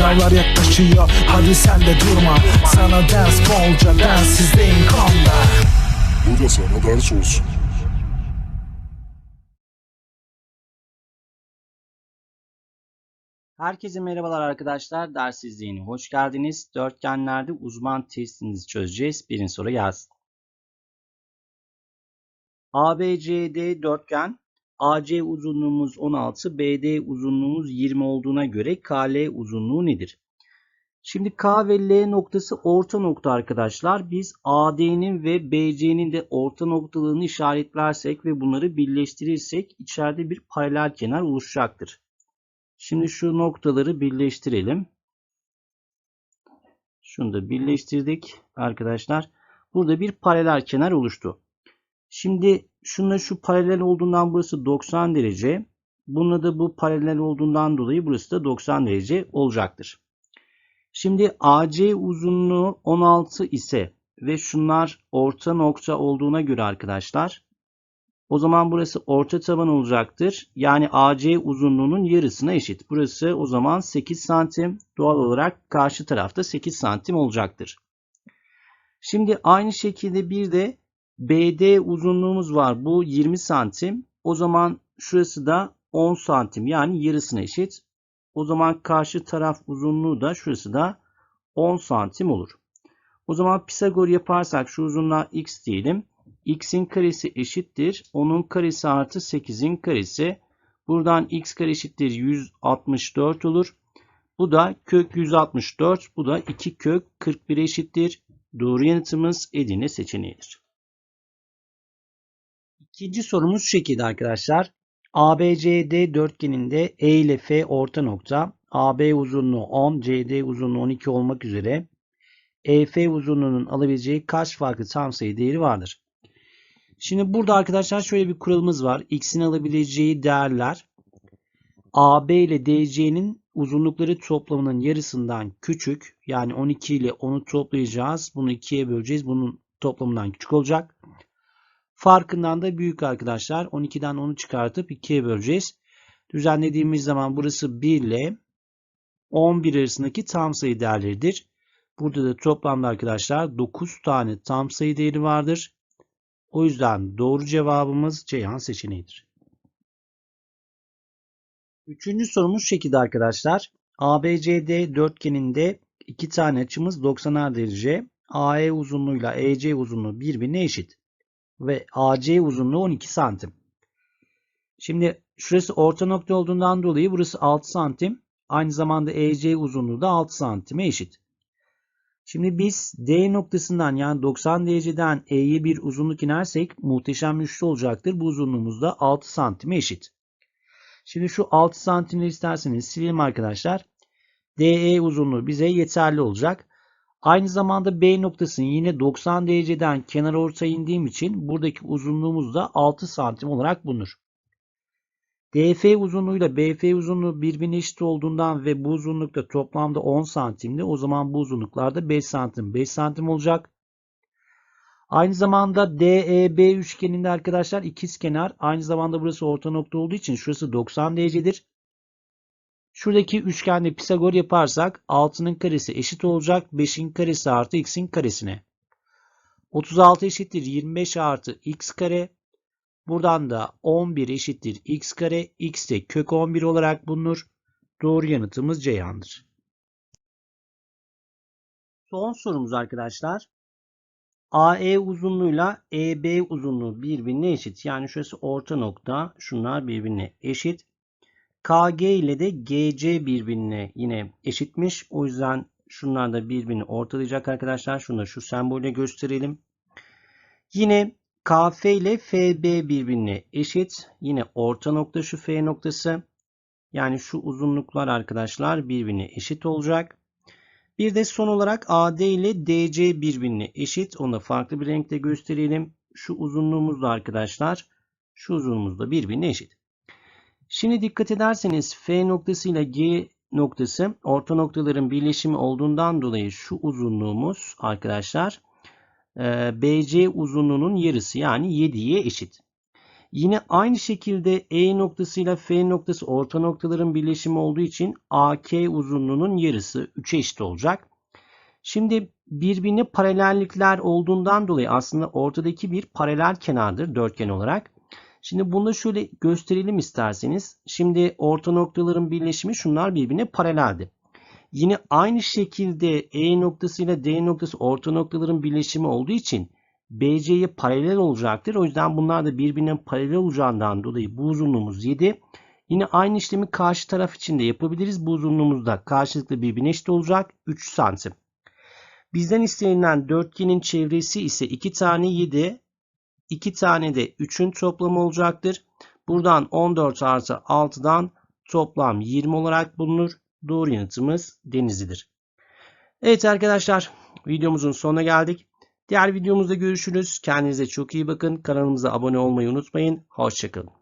Sınavlar yaklaşıyor hadi sen de durma Sana ders bolca densizliğin konda Bu da sana ders olsun. Herkese merhabalar arkadaşlar. Ders izleyene hoş geldiniz. Dörtgenlerde uzman testinizi çözeceğiz. Birinci soru gelsin. ABCD dörtgen AC uzunluğumuz 16, BD uzunluğumuz 20 olduğuna göre KL uzunluğu nedir? Şimdi K ve L noktası orta nokta arkadaşlar. Biz AD'nin ve BC'nin de orta noktalığını işaretlersek ve bunları birleştirirsek içeride bir paralel kenar oluşacaktır. Şimdi şu noktaları birleştirelim. Şunu da birleştirdik arkadaşlar. Burada bir paralel kenar oluştu. Şimdi şununla şu paralel olduğundan burası 90 derece. Bununla da bu paralel olduğundan dolayı burası da 90 derece olacaktır. Şimdi AC uzunluğu 16 ise ve şunlar orta nokta olduğuna göre arkadaşlar o zaman burası orta taban olacaktır. Yani AC uzunluğunun yarısına eşit. Burası o zaman 8 santim. Doğal olarak karşı tarafta 8 santim olacaktır. Şimdi aynı şekilde bir de BD uzunluğumuz var. Bu 20 santim. O zaman şurası da 10 santim. Yani yarısına eşit. O zaman karşı taraf uzunluğu da şurası da 10 santim olur. O zaman Pisagor yaparsak şu uzunluğa x diyelim x'in karesi eşittir. 10'un karesi artı 8'in karesi. Buradan x kare eşittir 164 olur. Bu da kök 164. Bu da 2 kök 41 eşittir. Doğru yanıtımız Edirne seçeneğidir. İkinci sorumuz şu şekilde arkadaşlar. ABCD dörtgeninde E ile F orta nokta. AB uzunluğu 10, CD uzunluğu 12 olmak üzere EF uzunluğunun alabileceği kaç farklı tam sayı değeri vardır? Şimdi burada arkadaşlar şöyle bir kuralımız var. X'in alabileceği değerler AB ile DC'nin uzunlukları toplamının yarısından küçük. Yani 12 ile 10'u toplayacağız. Bunu 2'ye böleceğiz. Bunun toplamından küçük olacak. Farkından da büyük arkadaşlar. 12'den 10'u çıkartıp 2'ye böleceğiz. Düzenlediğimiz zaman burası 1 ile 11 arasındaki tam sayı değerleridir. Burada da toplamda arkadaşlar 9 tane tam sayı değeri vardır. O yüzden doğru cevabımız Ceyhan seçeneğidir. Üçüncü sorumuz şekilde arkadaşlar. ABCD dörtgeninde iki tane açımız 90'ar derece. AE uzunluğuyla EC uzunluğu birbirine eşit. Ve AC uzunluğu 12 santim. Şimdi şurası orta nokta olduğundan dolayı burası 6 santim. Aynı zamanda EC uzunluğu da 6 santime eşit. Şimdi biz D noktasından yani 90 dereceden E'ye bir uzunluk inersek muhteşem üçlü olacaktır. Bu uzunluğumuz da 6 santime eşit. Şimdi şu 6 santimleri isterseniz silelim arkadaşlar. DE uzunluğu bize yeterli olacak. Aynı zamanda B noktasının yine 90 dereceden kenar orta indiğim için buradaki uzunluğumuz da 6 santim olarak bulunur. DF uzunluğuyla BF uzunluğu birbirine eşit olduğundan ve bu uzunlukta toplamda 10 santimde o zaman bu uzunluklarda 5 santim 5 santim olacak. Aynı zamanda DEB üçgeninde arkadaşlar ikizkenar aynı zamanda burası orta nokta olduğu için şurası 90 derecedir. Şuradaki üçgende Pisagor yaparsak 6'nın karesi eşit olacak 5'in karesi artı x'in karesine. 36 eşittir 25 artı x kare Buradan da 11 eşittir x kare. x de kök 11 olarak bulunur. Doğru yanıtımız Ceyhan'dır. Son sorumuz arkadaşlar. AE uzunluğuyla EB uzunluğu birbirine eşit. Yani şurası orta nokta. Şunlar birbirine eşit. KG ile de GC birbirine yine eşitmiş. O yüzden şunlar da birbirini ortalayacak arkadaşlar. Şunu şu sembolle gösterelim. Yine KF ile FB birbirine eşit. Yine orta nokta şu F noktası. Yani şu uzunluklar arkadaşlar birbirine eşit olacak. Bir de son olarak AD ile DC birbirine eşit. Onu da farklı bir renkte gösterelim. Şu uzunluğumuz da arkadaşlar şu uzunluğumuz da birbirine eşit. Şimdi dikkat ederseniz F noktası ile G noktası orta noktaların birleşimi olduğundan dolayı şu uzunluğumuz arkadaşlar BC uzunluğunun yarısı yani 7'ye eşit. Yine aynı şekilde E noktasıyla F noktası orta noktaların birleşimi olduğu için AK uzunluğunun yarısı 3'e eşit olacak. Şimdi birbirine paralellikler olduğundan dolayı aslında ortadaki bir paralel kenardır dörtgen olarak. Şimdi bunu şöyle gösterelim isterseniz. Şimdi orta noktaların birleşimi şunlar birbirine paraleldi. Yine aynı şekilde E noktası ile D noktası orta noktaların birleşimi olduğu için BC'ye paralel olacaktır. O yüzden bunlar da birbirine paralel olacağından dolayı bu uzunluğumuz 7. Yine aynı işlemi karşı taraf için de yapabiliriz. Bu uzunluğumuz da karşılıklı birbirine eşit olacak. 3 santim. Bizden istenilen dörtgenin çevresi ise 2 tane 7, 2 tane de 3'ün toplamı olacaktır. Buradan 14 artı 6'dan toplam 20 olarak bulunur. Doğru yanıtımız Denizli'dir. Evet arkadaşlar videomuzun sonuna geldik. Diğer videomuzda görüşürüz. Kendinize çok iyi bakın. Kanalımıza abone olmayı unutmayın. Hoşçakalın.